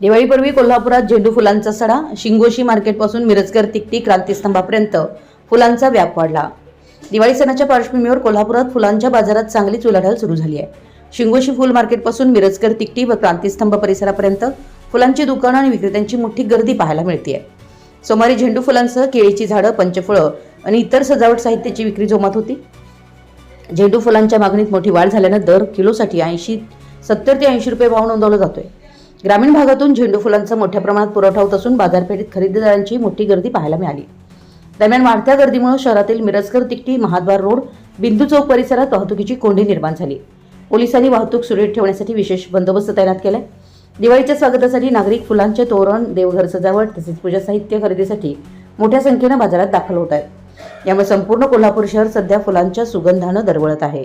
दिवाळीपूर्वी कोल्हापुरात झेंडू फुलांचा सडा शिंगोशी मार्केटपासून मिरजकर तिकटी क्रांतीस्तंभापर्यंत फुलांचा व्याप वाढला. दिवाळी सणाच्या पार्श्वभूमीवर कोल्हापुरात फुलांच्या बाजारात चांगलीच उलाढाल सुरू झाली आहे. शिंगोशी फुल मार्केटपासून मिरजकर तिकटी व क्रांतीस्तंभ परिसरापर्यंत फुलांची दुकानं आणि विक्रेत्यांची मोठी गर्दी पाहायला मिळते आहे सोमवारी झेंडू फुलांसह केळीची झाडं पंचफळं आणि इतर सजावट साहित्याची विक्री जोमात होती. झेंडू फुलांच्या मागणीत मोठी वाढ झाल्यानं दर किलोसाठी ऐंशी सत्तर ते ऐंशी रुपये भाव नोंदवला जातोय. ग्रामीण भागातून झेंडू फुलांचा मोठ्या प्रमाणात पुरवठा होत असून बाजारपेठेत खरेदीदारांची मोठी गर्दी पाहायला मिळाली. दरम्यान वाढत्या गर्दीमुळे शहरातील मिरजकर तिकटी महाद्वार रोड बिंदू चौक परिसरात वाहतुकीची कोंडी निर्माण झाली. पोलिसांनी वाहतूक सुरळीत ठेवण्यासाठी विशेष बंदोबस्त तैनात केलाय दिवाळीच्या स्वागतासाठी नागरिक फुलांचे तोरण देवघर सजावट तसेच पूजा साहित्य खरेदीसाठी मोठ्या संख्येनं बाजारात दाखल होत आहेत. यामुळे संपूर्ण कोल्हापूर शहर सध्या फुलांच्या सुगंधानं दरवळत आहे.